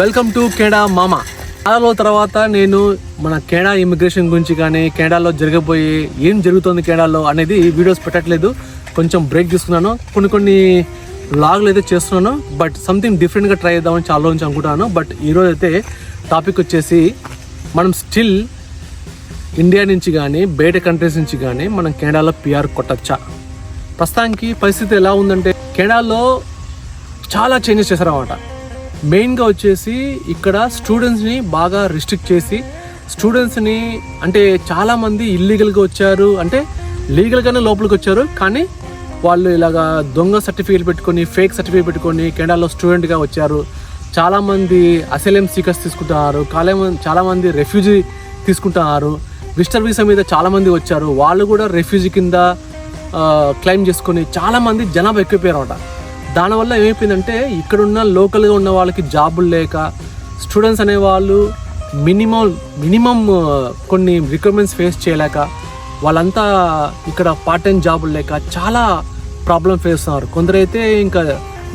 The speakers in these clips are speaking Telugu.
వెల్కమ్ టు కెనడా మామ. కెనడాలో తర్వాత నేను మన కెనడా ఇమిగ్రేషన్ గురించి కానీ కెనడాలో జరగబోయే ఏం జరుగుతుంది కెనడాలో అనేది వీడియోస్ పెట్టట్లేదు. కొంచెం బ్రేక్ తీసుకున్నాను. కొన్ని కొన్ని లాగ్లు అయితే చేస్తున్నాను. బట్ సంథింగ్ డిఫరెంట్గా ట్రై చేద్దామని చాలా రోజు అనుకుంటాను బట్ ఈరోజు అయితే టాపిక్ వచ్చేసి మనం స్టిల్ ఇండియా నుంచి కానీ బయట కంట్రీస్ నుంచి కానీ మనం కెనడాలో పిఆర్ కొట్టచ్చా? ప్రస్తుతానికి పరిస్థితి ఎలా ఉందంటే కెనడాలో చాలా చేంజెస్ చేశారన్నమాట. మెయిన్గా వచ్చేసి ఇక్కడ స్టూడెంట్స్ని బాగా రిస్ట్రిక్ట్ చేసి స్టూడెంట్స్ని అంటే చాలామంది ఇల్లీగల్గా వచ్చారు. అంటే లీగల్గానే లోపలికి వచ్చారు. కానీ వాళ్ళు ఇలాగా దొంగ సర్టిఫికేట్ పెట్టుకొని ఫేక్ సర్టిఫికేట్ పెట్టుకొని కెనడాలో స్టూడెంట్గా వచ్చారు. చాలామంది అసెలియం సీకర్స్ తీసుకుంటున్నారు. చాలా చాలామంది రెఫ్యూజీ తీసుకుంటున్నారు. విస్టర్ వీసా మీద చాలామంది వచ్చారు. వాళ్ళు కూడా రెఫ్యూజీ కింద క్లెయిమ్ చేసుకొని చాలామంది జనాభా ఎక్కువైపోయారు అనమాట దానివల్ల ఏమైపోయిందంటే ఇక్కడున్న లోకల్గా ఉన్న వాళ్ళకి జాబులు లేక స్టూడెంట్స్ అనేవాళ్ళు మినిమం మినిమం కొన్ని రిక్వైర్మెంట్స్ ఫేస్ చేయలేక వాళ్ళంతా ఇక్కడ పార్ట్ టైం జాబులు లేక చాలా ప్రాబ్లం ఫేస్ చేస్తున్నారు. కొందరైతే ఇంకా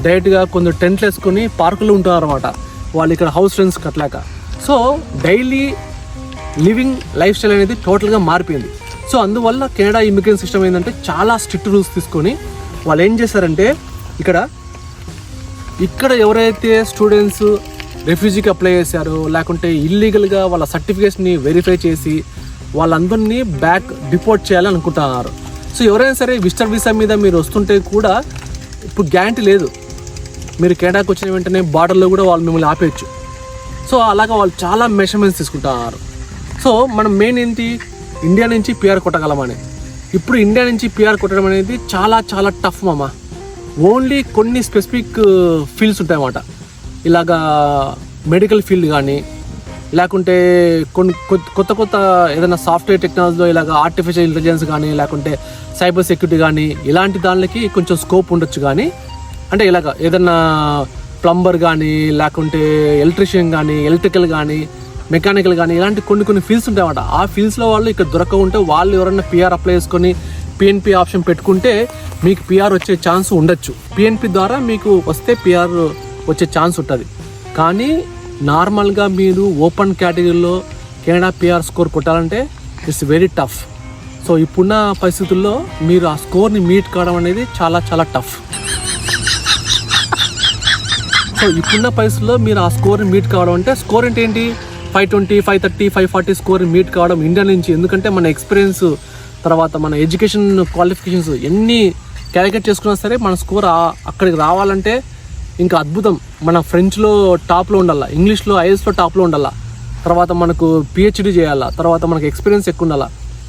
డైరెక్ట్గా కొందరు టెంట్లు వేసుకొని పార్కులు ఉంటున్నారు అనమాట వాళ్ళు ఇక్కడ హౌస్ రెంట్స్ కట్టలేక. So daily living life style అనేది టోటల్గా మారిపోయింది. సో అందువల్ల కెనడా ఇమిగ్రేషన్ సిస్టమ్ ఏంటంటే చాలా స్ట్రిక్ట్ రూల్స్ తీసుకొని వాళ్ళు ఏం చేశారంటే ఇక్కడ. ఇక్కడ ఎవరైతే స్టూడెంట్స్ రెఫ్యూజీకి అప్లై చేశారో లేకుంటే ఇల్లీగల్గా వాళ్ళ సర్టిఫికేట్స్ని వెరిఫై చేసి వాళ్ళందరినీ బ్యాక్ డిపోర్ట్ చేయాలని అనుకుంటున్నారు. సో ఎవరైనా సరే విజిటర్ వీసా మీద మీరు వస్తుంటే కూడా ఇప్పుడు గ్యారంటీ లేదు. మీరు కెనడాకి వచ్చిన వెంటనే బార్డర్లో కూడా వాళ్ళు మిమ్మల్ని ఆపేయచ్చు. సో అలాగా వాళ్ళు చాలా మెషర్మెంట్స్ తీసుకుంటున్నారు. సో మనం మెయిన్ ఏంటి? ఇండియా నుంచి పిఆర్ కొట్టగలమని. ఇప్పుడు ఇండియా నుంచి పిఆర్ కొట్టడం అనేది చాలా చాలా టఫ్ మామ. ఓన్లీ కొన్ని స్పెసిఫిక్ ఫీల్డ్స్ ఉంటాయన్నమాట. ఇలాగా మెడికల్ ఫీల్డ్ కానీ లేకుంటే కొన్ని కొత్త- కొత్త కొత్త ఏదైనా సాఫ్ట్వేర్ టెక్నాలజీలో ఇలాగ ఆర్టిఫిషియల్ ఇంటెలిజెన్స్ కానీ లేకుంటే సైబర్ సెక్యూరిటీ కానీ ఇలాంటి దానికి కొంచెం స్కోప్ ఉండొచ్చు కానీ అంటే ఇలాగ ఏదైనా ప్లంబర్ కానీ లేకుంటే ఎలక్ట్రీషియన్ కానీ ఎలక్ట్రికల్ కానీ మెకానికల్ కానీ ఇలాంటి కొన్ని కొన్ని ఫీల్డ్స్ ఉంటాయన్నమాట. ఆ ఫీల్డ్స్లో వాళ్ళు ఇక్కడ దొరకకుంటే వాళ్ళు ఎవరైనా పిఆర్ అప్లై చేసుకొని పిఎన్పి ఆప్షన్ పెట్టుకుంటే మీకు పిఆర్ వచ్చే ఛాన్స్ ఉండొచ్చు. పిఎన్పి ద్వారా మీకు వస్తే పిఆర్ వచ్చే ఛాన్స్ ఉంటుంది. కానీ నార్మల్గా మీరు ఓపెన్ కేటగిరీలో కెనడా పిఆర్ స్కోర్ కొట్టాలంటే ఇట్స్ వెరీ టఫ్ సో ఇప్పుడున్న పరిస్థితుల్లో మీరు ఆ స్కోర్ని మీట్ కావడం అనేది చాలా చాలా టఫ్ సో ఇప్పుడున్న పరిస్థితుల్లో మీరు ఆ స్కోర్ని మీట్ కావడం అంటే స్కోర్ అంటే ఏంటి? Five twenty five thirty five forty score meet కావడం ఇండియా నుంచి. ఎందుకంటే మన ఎక్స్పీరియన్స్ తర్వాత మన ఎడ్యుకేషన్ క్వాలిఫికేషన్స్ ఎన్ని క్యాలిక్యులేట్ చేసుకున్నా సరే మన స్కోర్ అక్కడికి రావాలంటే ఇంకా అద్భుతం. మన ఫ్రెంచ్లో టాప్లో ఉండాలా ఇంగ్లీష్లో ఐఎస్లో టాప్లో ఉండాలా. తర్వాత మనకు పిహెచ్డి చేయాలా తర్వాత మనకు ఎక్స్పీరియన్స్ ఎక్కువ ఉండాలా.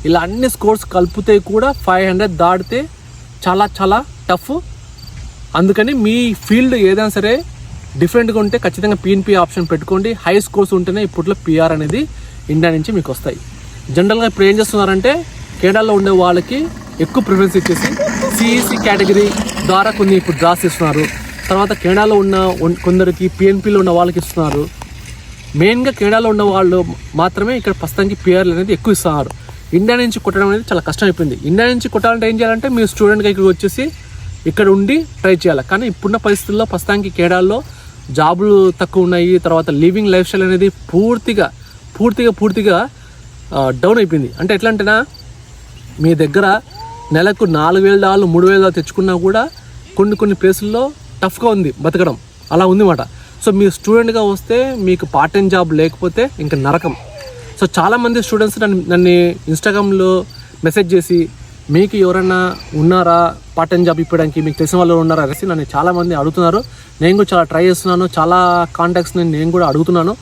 ఇలా అన్ని స్కోర్స్ కలిపితే కూడా ఫైవ్ హండ్రెడ్ దాటితే చాలా చాలా టఫ్. అందుకని మీ ఫీల్డ్ ఏదైనా సరే డిఫరెంట్గా ఉంటే ఖచ్చితంగా పిఎన్పి ఆప్షన్ పెట్టుకోండి. హై స్కోర్స్ ఉంటేనే ఇప్పట్లో పిఆర్ అనేది ఇండియా నుంచి మీకు వస్తాయి. జనరల్గా ఇప్పుడు ఏం చేస్తున్నారంటే కెనడాలో ఉండే వాళ్ళకి ఎక్కువ ప్రిఫరెన్స్ ఇచ్చేసి సిఈసి కేటగిరీ ద్వారా కొన్ని ఇప్పుడు డ్రాస్ ఇస్తున్నారు. తర్వాత కెనడాలో ఉన్న కొందరికి పిఎన్పిలో ఉన్న వాళ్ళకి ఇస్తున్నారు. మెయిన్గా కెనడాలో ఉన్న వాళ్ళు మాత్రమే ఇక్కడ ప్రస్తుతానికి పిఆర్లు అనేది ఎక్కువ ఇస్తున్నారు. ఇండియా నుంచి కొట్టడం అనేది చాలా కష్టం అయిపోయింది ఇండియా నుంచి కొట్టాలంటే ఏం చేయాలంటే మీరు స్టూడెంట్గా ఇక్కడికి వచ్చేసి ఇక్కడ ఉండి ట్రై చేయాలి. కానీ ఇప్పుడున్న పరిస్థితుల్లో ప్రస్తుతానికి కేడాల్లో జాబులు తక్కువ ఉన్నాయి. తర్వాత లివింగ్ లైఫ్ స్టైల్ అనేది పూర్తిగా పూర్తిగా పూర్తిగా డౌన్ అయిపోయింది. అంటే ఎట్లా అంటేనా మీ దగ్గర నెలకు నాలుగు వేల డాలు మూడు వేల డాలు తెచ్చుకున్నా కూడా కొన్ని కొన్ని ప్లేసుల్లో టఫ్గా ఉంది బతకడం. అలా ఉంది మాట సో మీరు స్టూడెంట్గా వస్తే మీకు పార్ట్ టైం జాబ్ లేకపోతే ఇంకా నరకం. సో చాలామంది స్టూడెంట్స్ నన్ను నన్ను ఇన్స్టాగ్రామ్లో మెసేజ్ చేసి మీకు ఎవరైనా ఉన్నారా పార్ట్ టైం జాబ్ ఇప్పడానికి? మీకు తెలిసిన వాళ్ళు ఉన్నారా? అనేసి నన్ను చాలామంది అడుగుతున్నారు. నేను కూడా చాలా ట్రై చేస్తున్నాను. చాలా కాంటాక్ట్స్ని నేను కూడా అడుగుతున్నాను.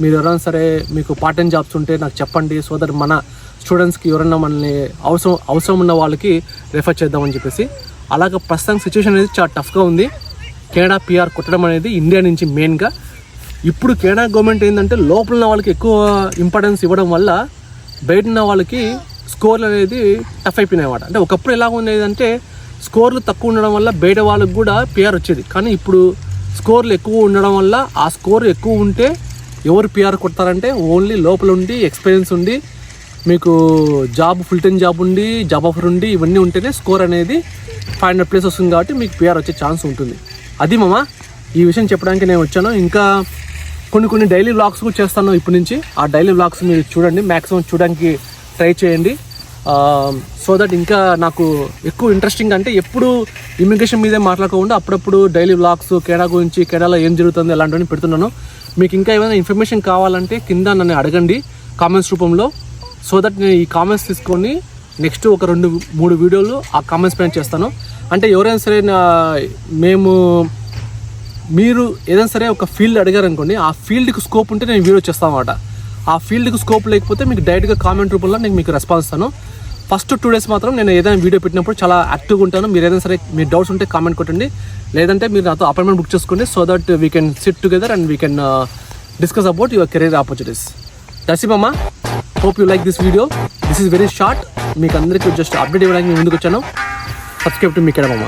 మీరు ఎవరైనా సరే మీకు పార్ట్ టైం జాబ్స్ ఉంటే నాకు చెప్పండి. సో దట్ మన స్టూడెంట్స్కి ఎవరైనా మనల్ని అవసరం అవసరం ఉన్న వాళ్ళకి రెఫర్ చేద్దామని చెప్పేసి. అలాగ ప్రస్తుతం సిచ్యువేషన్ అనేది చాలా టఫ్గా ఉంది. కెనడా పిఆర్ కొట్టడం అనేది ఇండియా నుంచి మెయిన్గా ఇప్పుడు కెనడా గవర్నమెంట్ ఏంటంటే లోపల ఉన్న వాళ్ళకి ఎక్కువ ఇంపార్టెన్స్ ఇవ్వడం వల్ల బయట ఉన్న వాళ్ళకి స్కోర్లు అనేది టఫ్ అయిపోయినాయి అన్నమాట. అంటే ఒకప్పుడు ఎలా ఉండేది అంటే స్కోర్లు తక్కువ ఉండడం వల్ల బయట వాళ్ళకి కూడా పిఆర్ వచ్చేది. కానీ ఇప్పుడు స్కోర్లు ఎక్కువ ఉండడం వల్ల ఆ స్కోర్ ఎక్కువ ఉంటే ఎవరు పిఆర్ కొడతారంటే ఓన్లీ లోపల ఉండి ఎక్స్పీరియన్స్ ఉండి మీకు జాబ్ ఫుల్ టైం జాబ్ ఉండి జాబ్ ఆఫర్ ఉండి ఇవన్నీ ఉంటేనే స్కోర్ అనేది ఫైవ్ హండ్రెడ్ ప్లేస్ వస్తుంది కాబట్టి మీకు పిఆర్ వచ్చే ఛాన్స్ ఉంటుంది. అది మామ ఈ విషయం చెప్పడానికి నేను వచ్చాను. ఇంకా కొన్ని కొన్ని డైలీ వ్లాగ్స్ కూడా చేస్తాను ఇప్పటి నుంచి. ఆ డైలీ వ్లాగ్స్ మీరు చూడండి మ్యాక్సిమం చూడడానికి ట్రై చేయండి. సో దట్ ఇంకా నాకు ఎక్కువ ఇంట్రెస్టింగ్ అంటే ఎప్పుడు ఇమిగ్రేషన్ మీదే మాట్లాడకుండా అప్పుడప్పుడు డైలీ వ్లాగ్స్ కేడా గురించి కేడాలో ఏం జరుగుతుంది అలాంటివన్నీ పెడుతున్నాను. మీకు ఇంకా ఏమైనా ఇన్ఫర్మేషన్ కావాలంటే కింద నన్ను అడగండి. కామెంట్స్ రూపంలో. సో దట్ నేను ఈ కామెంట్స్ తీసుకొని నెక్స్ట్ ఒక రెండు మూడు వీడియోలు ఆ కామెంట్స్ పైన చేస్తాను. అంటే ఎవరైనా సరే నా- మేము మీరు ఏదైనా సరే ఒక ఫీల్డ్ అడిగారు అనుకోండి ఆ ఫీల్డ్కి స్కోప్ ఉంటే నేను వీడియో చేస్తాను అనమాట ఆ ఫీల్డ్కి స్కోప్ లేకపోతే మీకు డైరెక్ట్గా కామెంట్ రూపంలో నేను మీకు రెస్పాన్స్ ఇస్తాను. ఫస్ట్ టూ డేస్ మాత్రం నేను ఏదైనా వీడియో పెట్టినప్పుడు చాలా యాక్టివ్గా ఉంటాను. మీరు ఏదైనా సరే మీ డౌట్స్ ఉంటే కామెంట్ కొట్టండి. లేదంటే మీరు నాతో అపాయింట్మెంట్ బుక్ చేసుకోండి. So that we can sit together and we can discuss about your career opportunities దసిమమ్మ hope you like this video. This is very short మీకు అందరికీ జస్ట్ అప్డేట్ ఇవ్వడానికి ముందుకు వచ్చాను సబ్స్క్రైబ్ టు మీ కెడమమ్మ